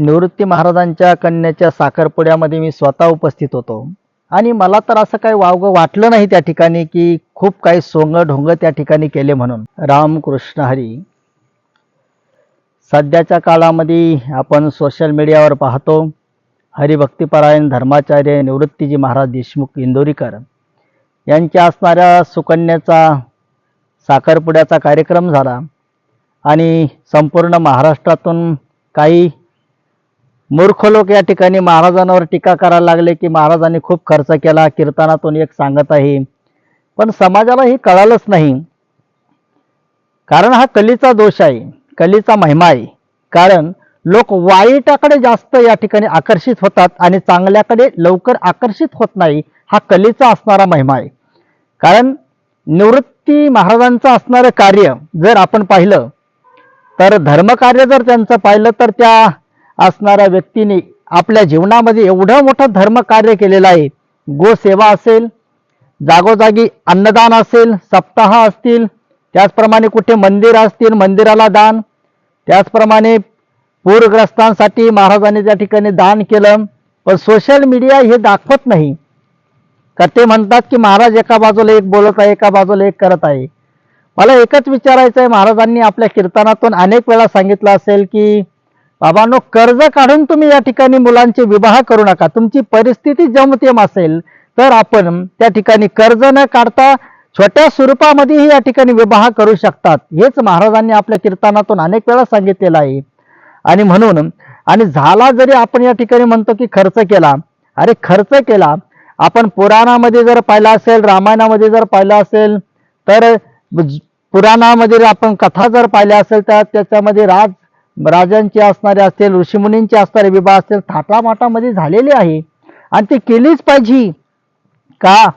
निवृत्ती महाराजांच्या कन्याच्या साखरपुड्यामध्ये मी स्वतः उपस्थित होतो. आणि मला तर असं काही वावगं वाटलं नाही त्या ठिकाणी की खूप काही सोंग ढोंग त्या ठिकाणी केले म्हणून. रामकृष्ण हरी. सध्याच्या काळामध्ये आपण सोशल मीडियावर पाहतो हरिभक्तीपरायण धर्माचार्य निवृत्तीजी महाराज देशमुख इंदोरीकर यांच्या असणाऱ्या सुकन्याचा साखरपुड्याचा कार्यक्रम झाला. आणि संपूर्ण महाराष्ट्रातून काही मूर्ख लोक या ठिकाणी महाराजांवर टीका करायला लागले की महाराजांनी खूप खर्च केला कीर्तनातून एक सांगत आहे. पण समाजाला हे कळालंच नाही. कारण हा कलीचा दोष आहे कलीचा महिमा आहे. कारण लोक वाईटाकडे जास्त या ठिकाणी आकर्षित होतात आणि चांगल्याकडे लवकर आकर्षित होत नाही हा कलीचा असणारा महिमा आहे. कारण निवृत्ती महाराजांचं असणारं कार्य जर आपण पाहिलं तर धर्मकार्य जर त्यांचं पाहिलं तर त्या असणाऱ्या व्यक्तीने आपल्या जीवनामध्ये एवढं मोठं धर्मकार्य केलेलं आहे. गोसेवा असेल जागोजागी अन्नदान असेल सप्ताह असतील त्याचप्रमाणे कुठे मंदिर असतील मंदिराला दान त्याचप्रमाणे पूरग्रस्तांसाठी महाराजांनी त्या ठिकाणी दान केलं पण सोशल मीडिया हे दाखवत नाही. का ते म्हणतात की महाराज एका बाजूला एक बोलत आहे एका बाजूला एक करत आहे. मला एकच विचारायचं आहे महाराजांनी आपल्या कीर्तनातून अनेक वेळा सांगितलं असेल की बाबांनो कर्ज काढून तुम्ही या ठिकाणी मुलांचे विवाह करू नका. तुमची परिस्थिती जमतेम असेल तर आपण त्या ठिकाणी कर्ज न काढता छोट्या स्वरूपामध्येही या ठिकाणी विवाह करू शकतात. हेच महाराजांनी आपल्या कीर्तनातून अनेक वेळा सांगितलेलं आहे. आणि म्हणून आणि झाला जरी आपण या ठिकाणी म्हणतो की खर्च केला अरे खर्च केला. आपण पुराणामध्ये जर पाहिलं असेल रामायणामध्ये जर पाहिलं असेल तर पुराणामध्ये आपण कथा जर पाहिल्या असेल तर त्याच्यामध्ये राज राजांचे असणारे असतील ऋषीमुनींचे असणारे विवाह असतील थाटामाटामध्ये झालेले आहे. आणि ते केलीच पाहिजे. का?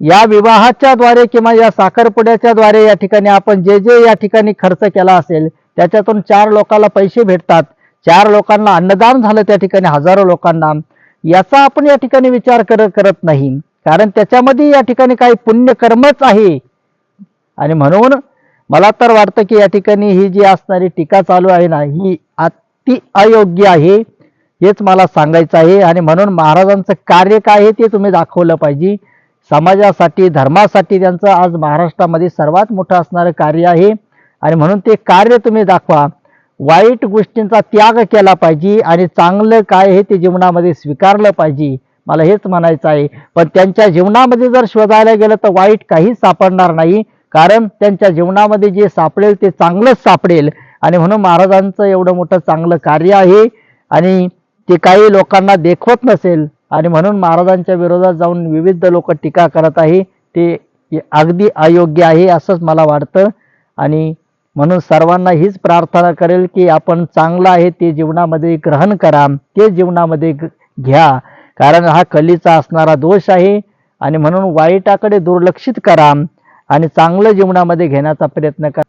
या विवाहाच्या द्वारे किंवा या साखरपुड्याच्या द्वारे या ठिकाणी आपण जे जे या ठिकाणी खर्च केला असेल त्याच्यातून चार लोकांना पैसे भेटतात. चार लोकांना अन्नदान झालं त्या ठिकाणी हजारो लोकांना. याचा आपण या ठिकाणी विचार करत करत नाही. कारण त्याच्यामध्ये या ठिकाणी काही पुण्यकर्मच आहे. आणि म्हणून मला तर वाटतं की या ठिकाणी ही जी असणारी टीका चालू आहे ना ही अति अयोग्य आहे हेच मला सांगायचं आहे. आणि म्हणून महाराजांचं कार्य काय आहे ते तुम्ही दाखवलं पाहिजे. समाजासाठी धर्मासाठी त्यांचं आज महाराष्ट्रामध्ये सर्वात मोठं असणारं कार्य आहे. आणि म्हणून ते कार्य तुम्ही दाखवा. वाईट गोष्टींचा त्याग केला पाहिजे आणि चांगलं काय आहे ते जीवनामध्ये स्वीकारलं पाहिजे. मला हेच म्हणायचं आहे. पण त्यांच्या जीवनामध्ये जर शोधायला गेलं तर वाईट काहीच सापडणार नाही. कारण त्यांच्या जीवनामध्ये जे सापडेल ते चांगलंच सापडेल. आणि म्हणून महाराजांचं एवढं मोठं चांगलं कार्य आहे. आणि ते काही लोकांना देखवत नसेल. आणि म्हणून महाराजांच्या विरोधात जाऊन विविध लोक टीका करत आहे. ते अगदी अयोग्य आहे असंच मला वाटतं. आणि म्हणून सर्वांना हीच प्रार्थना करेल की आपण चांगलं आहे ते जीवनामध्ये ग्रहण करा. ते जीवनामध्ये ग- घ्या. कारण हा कलीचा असणारा दोष आहे. आणि म्हणून वाईटाकडे दुर्लक्षित करा. आणि चांगलं जीवनामध्ये घेण्याचा प्रयत्न करा.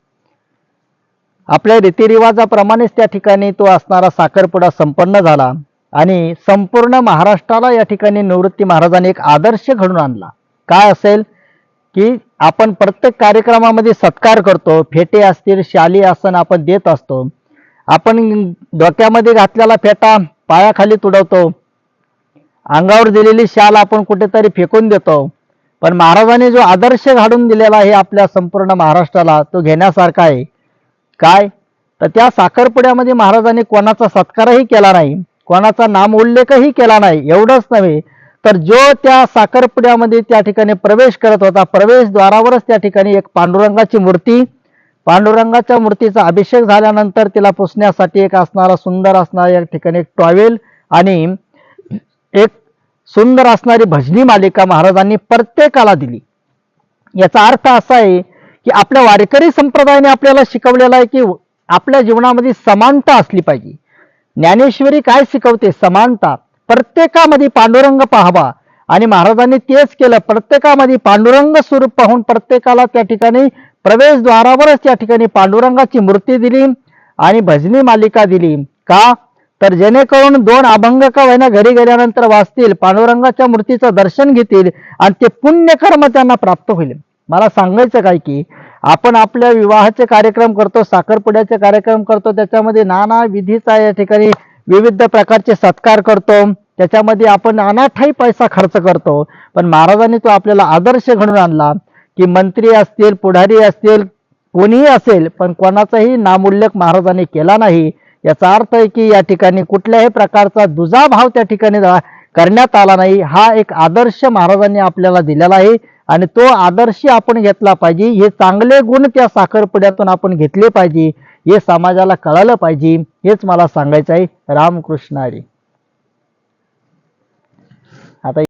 आपल्या रीतिरिवाजाप्रमाणेच त्या ठिकाणी तो असणारा साखरपुडा संपन्न झाला आणि संपूर्ण महाराष्ट्राला या ठिकाणी निवृत्ती महाराजांनी एक आदर्श घडून आणला. काय असेल की आपण प्रत्येक कार्यक्रमामध्ये सत्कार करतो फेटे असतील शाली आसन आपण देत असतो. आपण डोक्यामध्ये घातलेला फेटा पायाखाली तुडवतो. अंगावर दिलेली शाल आपण कुठेतरी फेकून देतो. पण महाराजांनी जो आदर्श घालून दिलेला आहे आपल्या संपूर्ण महाराष्ट्राला तो घेण्यासारखा आहे. काय? तर त्या साखरपुड्यामध्ये महाराजांनी कोणाचा सत्कारही केला नाही कोणाचा नाम उल्लेखही केला नाही एवढंच नव्हे. तर जो त्या साखरपुड्यामध्ये त्या ठिकाणी प्रवेश करत होता प्रवेशद्वारावरच त्या ठिकाणी एक पांडुरंगाची मूर्ती पांडुरंगाच्या मूर्तीचा अभिषेक झाल्यानंतर तिला पुसण्यासाठी एक असणारा सुंदर असणारा या ठिकाणी एक टॉवेल आणि एक सुंदर असणारी भजनी मालिका महाराजांनी प्रत्येकाला दिली. याचा अर्थ असा आहे की आपल्या वारकरी संप्रदायाने आपल्याला शिकवलेला आहे की आपल्या जीवनामध्ये समानता असली पाहिजे. ज्ञानेश्वरी काय शिकवते? समानता. प्रत्येकामध्ये पांडुरंग पाहावा. आणि महाराजांनी तेच केलं. प्रत्येकामध्ये पांडुरंग स्वरूप पाहून प्रत्येकाला त्या ठिकाणी प्रवेशद्वारावरच त्या ठिकाणी पांडुरंगाची मूर्ती दिली आणि भजनी मालिका दिली. का? तर जेणेकरून दोन अभंग का होईना घरी गेल्यानंतर वाचतील पांडुरंगाच्या मूर्तीचं दर्शन घेतील आणि ते पुण्यकर्म त्यांना प्राप्त होईल. मला सांगायचं काय की आपण आपल्या विवाहाचे कार्यक्रम करतो साखरपुड्याचे कार्यक्रम करतो त्याच्यामध्ये नाना विधीचा या ठिकाणी विविध प्रकारचे सत्कार करतो. त्याच्यामध्ये आपण अनाठाई पैसा खर्च करतो. पण महाराजांनी तो आपल्याला आदर्श घडून आणला की मंत्री असतील पुढारी असतील कोणीही असेल पण कोणाचाही नामुल्लेख महाराजांनी केला नाही. याचा अर्थ आहे की या ठिकाणी कुठल्याही प्रकारचा दुजाभाव त्या ठिकाणी करण्यात आला नाही. हा एक आदर्श महाराजांनी आपल्याला दिलेला आहे आणि तो आदर्श आपण घेतला पाहिजे. हे चांगले गुण त्या साखरपुड्यातून आपण घेतले पाहिजे. हे समाजाला कळालं पाहिजे. हेच मला सांगायचं आहे. रामकृष्ण हरी. आता